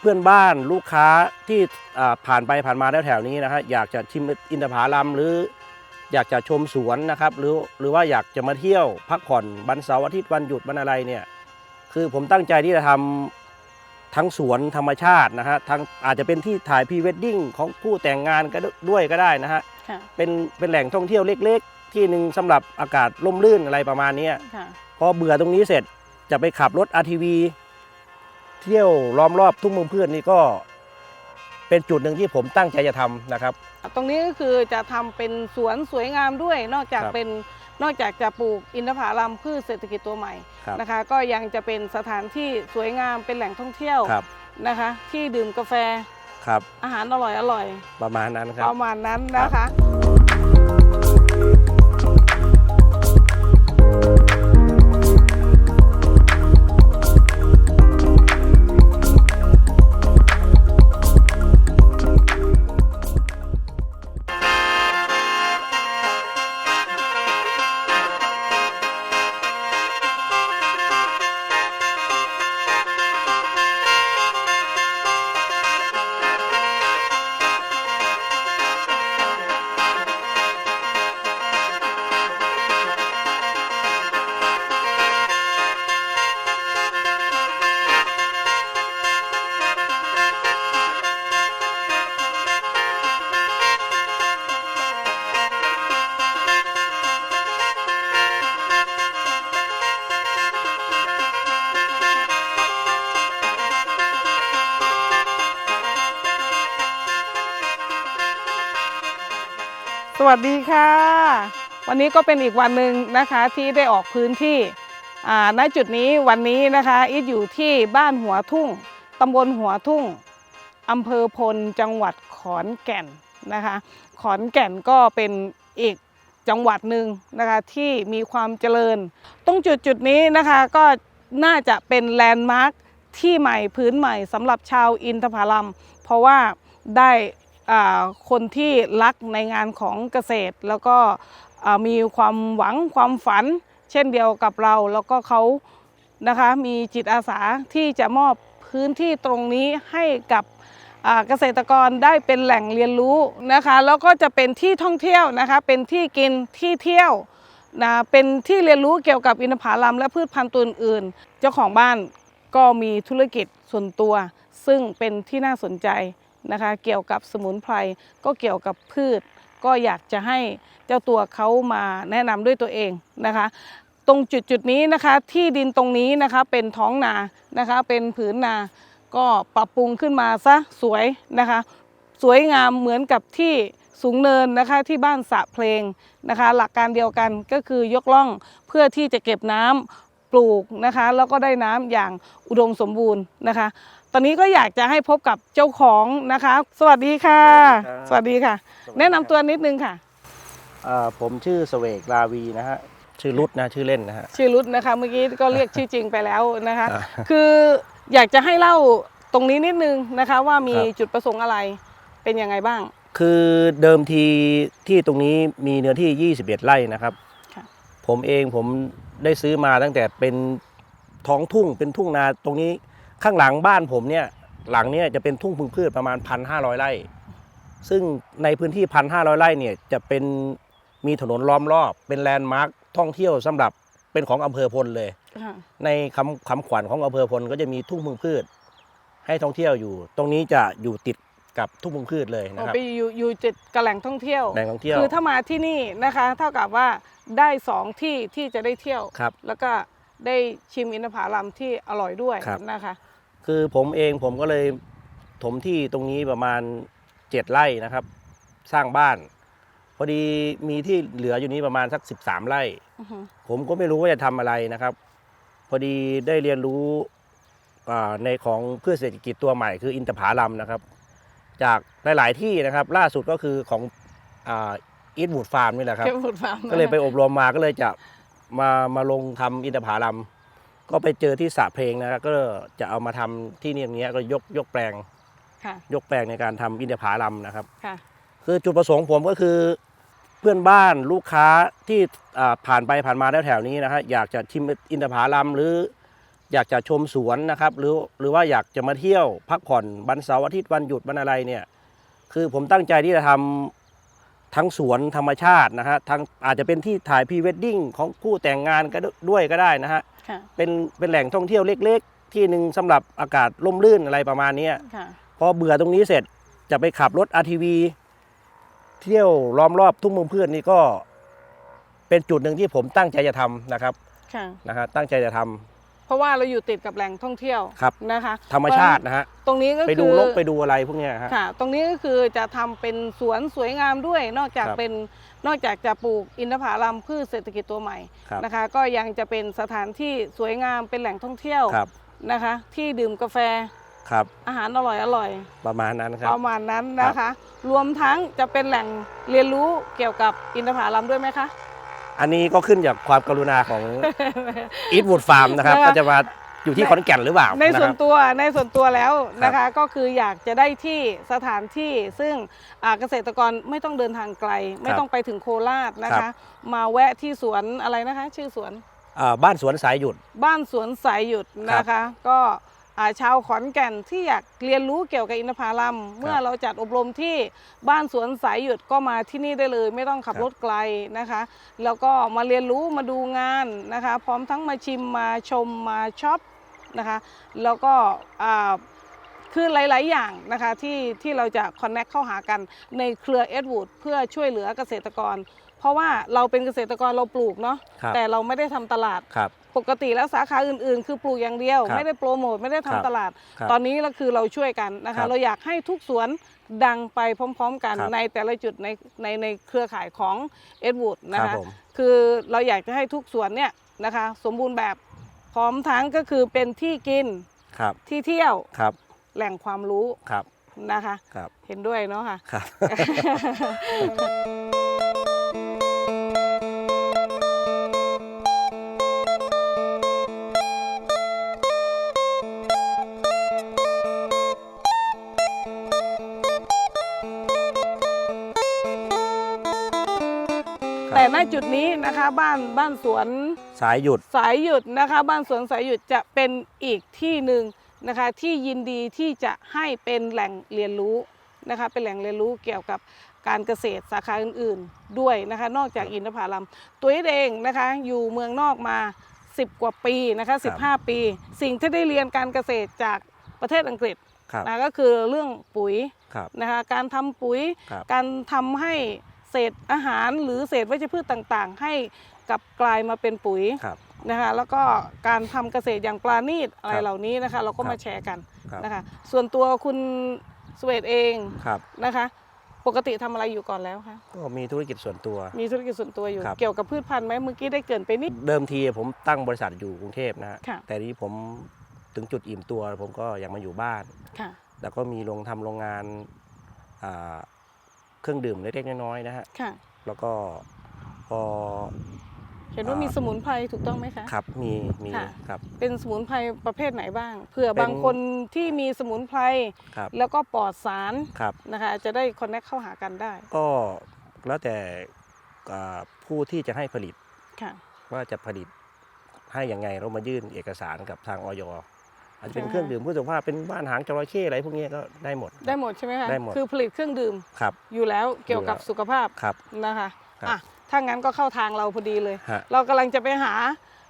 เพื่อนบ้านลูกค้าที่อ่าผ่านไปผ่านมาแถวๆนี้นะฮะอยากจะชิมอินทผลัมหรืออยากจะชมสวนนะครับหรือหรือว่าอยากจะมาเที่ยวพักผ่อนวันเสาร์อาทิตย์วันหยุดวันอะไรเนี่ยคือผมตั้งใจที่จะทำทั้งสวนธรรมชาตินะฮะทั้งอาจจะเป็นที่ถ่ายพรีเวดดิ้งของผู้แต่งงานก็ด้วยก็ได้นะฮะค่ะเป็นเป็นแหล่งท่องเที่ยวเล็ก ๆ ที่หนึ่งสำหรับอากาศร่มรื่นอะไรประมาณเนี้ยค่ะพอเบื่อตรงนี้เสร็จจะไปขับรถ RTV เที่ยวล้อมรอบทุ่งเมืองเพื่อนนี่ก็เป็นจุดหนึ่งที่ผมตั้งใจจะทำนะครับ ตรงนี้ก็คือจะทำเป็นสวนสวยงามด้วย นอกจากครับเป็นนอกจากจะปลูกอินทผลัมพืชเศรษฐกิจตัวใหม่ครับนะคะ ก็ยังจะเป็นสถานที่สวยงามเป็นแหล่งท่องเที่ยวครับนะคะ ที่ดื่มกาแฟครับอาหารอร่อยอร่อย ประมาณนั้นครับประมาณนั้นนะคะ สวัสดีค่ะ วันนี้ก็เป็นอีกวันหนึ่งนะคะที่ได้ออกพื้นที่ณจุดนี้วันนี้นะคะอีทอยู่ที่บ้านหัวทุ่งตำบลหัวทุ่งอำเภอพลจังหวัดขอนแก่นนะคะ ขอนแก่นก็เป็นอีกจังหวัดหนึ่งนะคะที่มีความเจริญ ตรงจุดจุดนี้นะคะก็น่าจะเป็นแลนด์มาร์คที่ใหม่พื้นใหม่สำหรับชาวอินทผลัม เพราะว่าได้ คนที่รักในงานของเกษตร แล้วก็มีความหวังความฝัน เช่นเดียวกับเรา แล้วก็เขานะคะมีจิตอาสาที่จะมอบพื้นที่ตรงนี้ให้กับเกษตรกรได้เป็นแหล่งเรียนรู้นะคะแล้วก็จะเป็นที่ท่องเที่ยวนะคะเป็นที่กินที่เที่ยวนะเป็นที่เรียนรู้เกี่ยวกับอินทผลัมและพืชพันธุ์ตัวอื่น เจ้าของบ้านก็มีธุรกิจส่วนตัว ซึ่งเป็นที่น่าสนใจ นะคะเกี่ยวกับสมุนไพรก็เกี่ยวกับพืช ก็อยากจะให้เจ้าตัวเขามาแนะนำด้วยตัวเองนะคะ ตรงจุดจุดนี้นะคะที่ดินตรงนี้นะคะเป็นท้องนานะคะเป็นผืนนาก็ปรับปรุงขึ้นมาซะสวยนะคะ สวยงามเหมือนกับที่สูงเนินนะคะที่บ้านสะเพลงนะคะ หลักการเดียวกันก็คือยกล่องเพื่อที่จะเก็บน้ำปลูกนะคะ แล้วก็ได้น้ำอย่างอุดมสมบูรณ์นะคะ ตอนนี้ก็อยากจะให้พบกับเจ้าของนะคะ สวัสดีค่ะสสวัวัสสดีดีครัค่ะบแนะนำตัวนิดนึงค่ะ อ่าผมชื่อเสวกลาวีนะฮะ ชื่อรุดนะชื่อเล่นนะฮะ ชื่อรุดนะคะ เมื่อกี้ก็เรียกชื่อจริงไปแล้วนะคะ อ่าคืออยากจะให้เล่าตรงนี้นิดนึงนะคะ ว่ามีครับ จุดประสงค์อะไรเป็นยังไงบ้าง คือเดิมทีที่ตรงนี้มีเนื้อที่ 21 ไร่นะครับ ค่ะ ผมเองผมได้ซื้อมาตั้งแต่เป็นท้องทุ่งเป็นทุ่งนาตรงนี้ ข้างหลังบ้านผมเนี่ยหลังเนี่ยจะเป็นทุ่งพึงพืชประมาณ1,500ไร่ ซึ่งในพื้นที่1,500ไร่เนี่ยจะเป็นมีถนนล้อมรอบ เป็นแลนด์มาร์คท่องเที่ยวสำหรับเป็นของอำเภอพลเลยค่ะในคำคำขวัญของอำเภอพลก็จะมีทุ่งพึงพืช ให้ท่องเที่ยวอยู่ ตรงนี้จะอยู่ติดกับทุ่งพึงพืชเลยนะครับไปอยู่อยู่จุดกระแหล่งท่องเที่ยวแหล่งท่องเที่ยวคือถ้ามาที่นี่นะคะเท่ากับว่าได้สองที่ที่จะได้เที่ยวครับแล้วก็ได้ชิมอินทผลัมที่อร่อยด้วยครับนะคะ คือผมเองผมก็เลยถมที่ตรงนี้ประมาณเจ็ดไร่นะครับ สร้างบ้าน พอดีมีที่เหลืออยู่นี้ประมาณสัก 13 ไร่ อือฮึผมก็ไม่รู้ว่าจะทำอะไรนะครับ พอดีได้เรียนรู้อ่าในของเพื่อเศรษฐกิจตัวใหม่คืออินทผลัมนะครับ จากหลาย ๆ ที่นะครับ ล่าสุดก็คือของอีทบูดฟาร์มนี่แหละครับ เก็บผลฟาร์มก็เลยไปอบรมมาก็เลยจะมามาลงทำอินทผลัม ก็ไปเจอที่สระเพลงนะครับก็จะเอามาทำที่นี่อย่างเงี้ยก็ยกยกแปลงค่ะยกแปลงในการทำอินทผลัมนะครับค่ะคือจุดประสงค์ผมก็คือเพื่อนบ้านลูกค้าที่อ่าผ่านไปผ่านมาแถวๆนี้นะฮะอยากจะชิมอินทผลัมหรืออยากจะชมสวนนะครับหรือหรือว่าอยากจะมาเที่ยวพักผ่อนวันเสาร์อาทิตย์วันหยุดวันอะไรเนี่ยคือผมตั้งใจที่จะทำทั้งสวนธรรมชาตินะฮะทั้งอาจจะเป็นที่ถ่ายพรีเวดดิ้งของคู่แต่งงานก็ด้วยก็ได้นะฮะค่ะ เป็นเป็นแหล่งท่องเที่ยวเล็ก ๆ ที่หนึ่งสำหรับอากาศร่มรื่นอะไรประมาณเนี้ยค่ะ พอเบื่อตรงนี้เสร็จจะไปขับรถ RTV เที่ยวล้อมรอบทุ่งเมืองเพื่อนนี่ก็เป็นจุดหนึ่งที่ผมตั้งใจจะทำนะครับค่ะ นะฮะตั้งใจจะทำ เพราะว่าเราอยู่ติดกับแหล่งท่องเที่ยวครับนะคะ ธรรมชาตินะฮะตรงนี้ก็ไปคืดูอนกไปดูอะไรพวกเนี้ยฮะค่ะ ตรงนี้ก็คือจะทำเป็นสวนสวยงามด้วย นอกจากครับเป็นนอกจากจะปลูกอินทผลัมพืชเศรษฐกิจตัวใหม่ครับนะคะ ก็ยังจะเป็นสถานที่สวยงามเป็นแหล่งท่องเที่ยวครับนะคะ ที่ดื่มกาแฟครับอาหารอร่อยอร่อย ประมาณนั้นครับประมาณนั้นนะคะ รวมทั้งจะเป็นแหล่งเรียนรู้เกี่ยวกับอินทผลัมด้วยไหมคะ อันนี้ก็ขึ้นจากความกรุณาของอีทวูดฟาร์มนะครับนะคะก็จะมาอยู่ที่ขอนแก่นหรือเปล่าในส่วะนครับตัวในส่วนตัวแล้วนะครัคะบก็คืออยากจะได้ที่สถานที่ซึ่งอ่าเกษตรกรไม่ต้องเดินทางไกล ไม่ต้องไปถึงโคราชนะครัคะบมาแวะที่สวนอะไรนะคะ ชื่อสวนอ่าบ้านสวนสายหยุด บ้านสวนสายหยุดนะคะ ก็อ่า ชาวขอนแก่นที่อยากเรียนรู้เกี่ยวกับอินทผลัมเมื่อเราจัดอบรมที่บ้านสวนสายหยุดก็มาที่นี่ได้เลย ไม่ต้องขับครับรถไกลนะคะ แล้วก็มาเรียนรู้มาดูงานนะคะ พร้อมทั้งมาชิมมาชมมาช็อปนะคะ แล้วก็อ่าคือหลาย ๆ อย่างนะคะที่ที่เราจะคอนเน็กเข้าหากันในเครือเอ็ดวูดเพื่อช่วยเหลือเกษตรกร เพราะว่าเราเป็นเกษตรกรเราปลูกเนาะครับแต่เราไม่ได้ทำตลาดครับ ปกติแล้วสาขาอื่นๆ คือปลูกอย่างเดียว ครับไม่ได้โปรโมทไม่ได้ทำครับตลาด ครับตอนนี้เราคือเราช่วยกันนะครัคะ บเราอยากให้ทุกสวนดังไปพร้อม ๆ กันครับในแต่ละจุดในในในเครือข่ายของเอ็ดวูดนะครัคะบผม คือเราอยากจะให้ทุกสวนเนี่ยนะคะสมบูรณ์แบบพร้อมทั้งก็คือเป็นที่กินครับที่เที่ยวครับแหล่งความรู้ครับนะคะ ครับเห็นด้วยเนาะค่ะ ครับ แต่ณจุดนี้นะคะบ้านบ้านสวนสายหยุดสายหยุดนะคะ บ้านสวนสายหยุดจะเป็นอีกที่หนึ่งนะคะที่ยินดีที่จะให้เป็นแหล่งเรียนรู้นะคะเป็นแหล่งเรียนรู้เกี่ยวกับการเกษตรสาขาอื่นๆด้วยนะคะนอกจากอินทผลัมตัวเองนะคะอยู่เมืองนอกมา 10 กว่าปีนะคะครับ15 ปี สิ่งที่ได้เรียนการเกษตรจากประเทศอังกฤษครับนะก็คือเรื่องปุ๋ยครับนะคะการทำปุ๋ยครับการทำให้ เศษอาหารหรือเศษวัชพืชต่างๆ ให้กลับกลายมาเป็นปุ๋ยครับ นะคะแล้วก็การทำเกษตรอย่างปราณีตอะไรครับเหล่านี้นะคะ เราก็ครับมาแชร์กันครับ นะคะส่วนตัวคุณสเวตเองครับ นะคะ ปกติทำอะไรอยู่ก่อนแล้วคะก็มีธุรกิจส่วนตัว มีธุรกิจส่วนตัวอยู่ ครับ เกี่ยวกับพืชพันธุ์ไหมเมื่อกี้ได้เกรินไปนิด เดิมทีผมตั้งบริษัทอยู่กรุงเทพนะฮะค่ะ แต่นี้ผมถึงจุดอิ่มตัว ผมก็อยากมาอยู่บ้าน ค่ะ แล้วก็มีโรงทำโรงงานอ่า เครื่องดื่มเล็กๆน้อยๆนะฮะค่ะแล้วก็พอเห็นว่าอ่ามีมีสมุนไพรถูกต้องไหมคะครับมีมีค่ะครับเป็นสมุนไพรประเภทไหนบ้างเผื่อเป็นบางคนที่มีสมุนไพรครับแล้วก็ปลอดสารครับนะคะจะได้คอนเนคเข้าหากันได้ ก็แล้วแต่อ่าผู้ที่จะให้ผลิตค่ะว่าจะผลิตให้ยังไงเรามายื่นเอกสารกับทางออย อาจจะเป็นค่ะเครื่องดื่มเพื่อสุขภาพเป็นบ้านหางจระเข้อะไรพวกนี้ก็ได้หมด ได้หมดใช่ไหมคะได้หมดคือผลิตเครื่องดื่มครับอยู่แล้วเกี่ยวกับอยู่แล้วสุขภาพครับนะคะครับอะถ้างั้นก็เข้าทางเราพอดีเลยฮะเรากำลังจะไปหา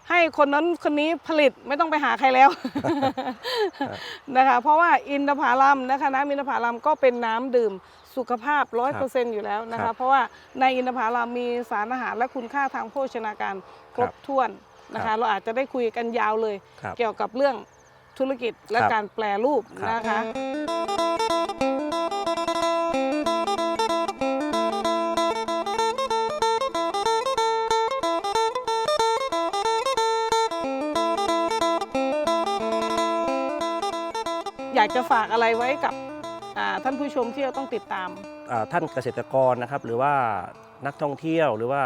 ให้คนนั้นคนนี้ผลิตไม่ต้องไปหาใครแล้วนะคะ เพราะว่าอินทผลัมนะคะน้ำอินทผลัมก็เป็นน้ำดื่มสุขภาพร้อยเปอร์เซ็นต์อยู่แล้วนะครัคะบเพราะว่าในอินทผลัมมีสารอาหารและคุณค่าทางโภชนาการครบถ้วนนะครัคะบเราอาจจะได้คุยกันยาวเลยครับเกี่ยวกับเรื่อง ธุรกิจและครับการแปลรูปครับ นะคะ อยากจะฝากอะไรไว้กับอ่าท่านผู้ชมที่เราต้องติดตาม อ่าท่านเกษตรกรนะครับหรือว่านักท่องเที่ยวหรือว่า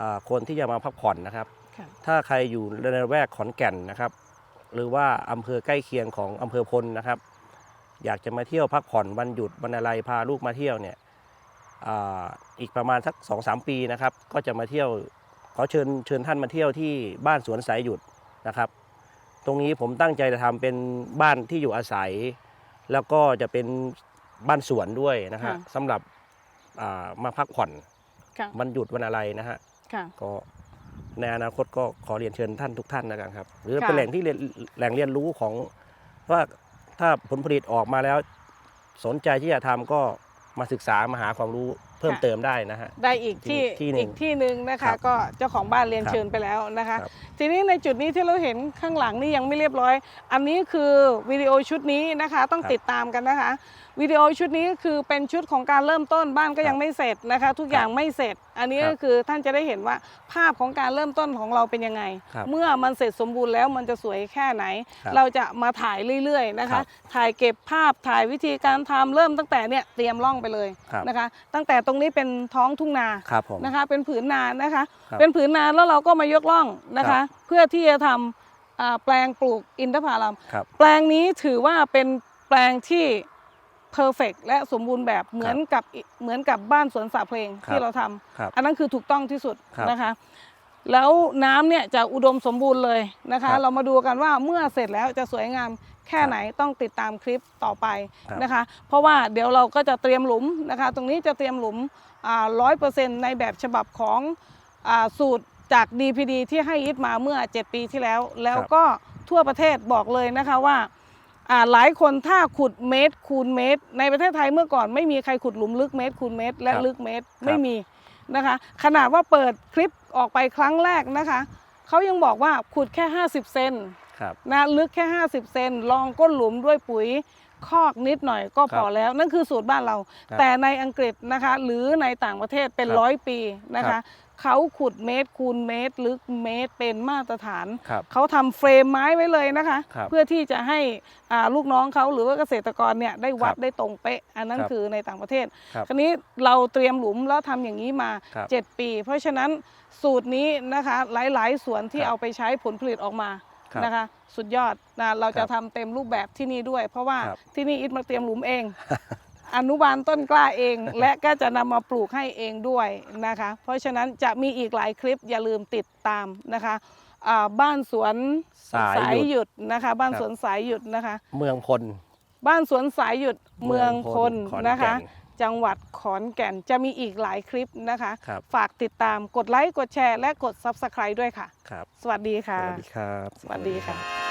อ่าคนที่จะมาพักผ่อนนะครับค่ะถ้าใครอยู่ในระแวกขอนแก่นนะครับ หรือว่าอำเภอใกล้เคียงของอำเภอพลนะครับ อยากจะมาเที่ยวพักผ่อนวันหยุดวันอะไรพาลูกมาเที่ยวเนี่ยอาอีกประมาณสักสองสามปีนะครับ ก็จะมาเที่ยวขอเชิญเชิญท่านมาเที่ยวที่บ้านสวนสายหยุดนะครับ ตรงนี้ผมตั้งใจจะทำเป็นบ้านที่อยู่อาศัย แล้วก็จะเป็นบ้านสวนด้วยนะฮะค่ะสำหรับอ่ามาพักผ่อนค่ะวันหยุดวันอะไรนะฮะค่ะก็ ในอนาคตก็ขอเรียนเชิญท่านทุกท่านแล้วกันครับ หรือค่ะเป็นแหล่งที่เรียนแหล่งเรียนรู้ของว่าถ้าผลผลิตออกมาแล้วสนใจที่จะทำก็มาศึกษามาหาความรู้เพิ่มเติมได้นะฮะได้อีกที่ที่หนึ่งอีกที่หนึ่งนะครัคะบก็เจ้าของบ้านเรียนครับเชิญไปแล้วนะคะครับทีนี้ในจุดนี้ที่เราเห็นข้างหลังนี่ยังไม่เรียบร้อย อันนี้คือวิดีโอชุดนี้นะคะ ต้องครับติดตามกันนะคะวิดีโอชุดนี้คือเป็นชุดของการเริ่มต้นบ้านก็ครับยังไม่เสร็จนะคะ ทุกอย่างไม่เสร็จ อันนี้ครับก็คือท่านจะได้เห็นว่าภาพของการเริ่มต้นของเราเป็นยังไงครับเมื่อมันเสร็จสมบูรณ์แล้วมันจะสวยแค่ไหนครับเราจะมาถ่ายเรื่อยๆนะครัคะบถ่ายเก็บภาพถ่ายวิธีการทำเริ่มตั้งแต่เนี่ยเตรียมร่องไปเลยครับนะคะ ตั้งแต่ตรงนี้เป็นท้องทุ่งนาครับผมนะคะ เป็นผืนนานะคะครับเป็นผืนนาแล้วเราก็มายกล่องนะครัคะบเพื่อที่จะทำอ่าแปลงปลูกอินทผลัมครับแปลงนี้ถือว่าเป็นแปลงที่ เพอร์เฟกและสมบูรณ์แบบเหมือนกับเหมือนกับบ้านสวนสระเพลงครับที่เราทำครับอันนั้นคือถูกต้องที่สุดครับนะคะแล้วน้ำเนี่ยจะอุดมสมบูรณ์เลยนะคะครับเรามาดูกันว่าเมื่อเสร็จแล้วจะสวยงามแค่ไหนต้องติดตามคลิปต่อไปครับนะคะ เพราะว่าเดี๋ยวเราก็จะเตรียมหลุมนะคะ ตรงนี้จะเตรียมหลุมร้อยเปอร์เซ็นต์ในแบบฉบับของอาสูตรจาก DPD ที่ให้อิทมาเมื่อ 7 ปีที่แล้ว แล้วก็ทั่วประเทศบอกเลยนะคะว่าอ่า หลายคนถ้าขุดเมตรคูณเมตร ในประเทศไทยเมื่อก่อนไม่มีใครขุดหลุมลึกเมตรคูณเมตร และครับลึกเมตรครับไม่มีนะคะ ขนาดว่าเปิดคลิปออกไปครั้งแรกนะคะเขายังบอกว่าขุดแค่ 50 เซนครับนะลึกแค่ 50 เซนลองก้นหลุมด้วยปุ๋ยคอกนิดหน่อยก็พอครับแล้วนั่นคือสูตรบ้านเราครับแต่ในอังกฤษนะคะ หรือในต่างประเทศเป็นครับร้อยปีนะครัคะบ เขาขุดเมตรคูณเมตรลึกเมตรเป็นมาตรฐาน ครับ เขาทำเฟรมไม้ไว้เลยนะคะ ครับเพื่อที่จะให้อ่าลูกน้องเขาหรือว่าเกษตรกรเนี่ยได้วัดครับได้ตรงเป๊ะ อันนั้นครับคือในต่างประเทศครับคราวนี้เราเตรียมหลุมแล้วทำอย่างนี้มา ครับ7 ปี เพราะฉะนั้นสูตรนี้นะคะหลายๆ สวนที่ครับเอาไปใช้ผลผลิตออกมาครับนะคะ สุดยอดนะเราคจะรับทำเต็มรูปแบบที่นี่ด้วย เพราะว่าครับ ที่นี่อิทมาเตรียมหลุมเอง อนุบาลต้นกล้าเอง และก็จะนำมาปลูกให้เองด้วยนะคะ เพราะฉะนั้นจะมีอีกหลายคลิปอย่าลืมติดตามนะคะอ่าบ้านสวนสายหยุด หยุดนะคะ บ้านครับสวนสายหยุดนะคะ เมืองพล บ้านสวนสายหยุดเมืองพลขอนนะคะ แก่นจังหวัดขอนแก่นจะมีอีกหลายคลิปนะคะ ครับ ฝากติดตามกดไลค์ กดแชร์ และกด Subscribe ด้วยค่ะ ครับ สวัสดีสค่ะ วัสดีครับ สวัสดีค่ะ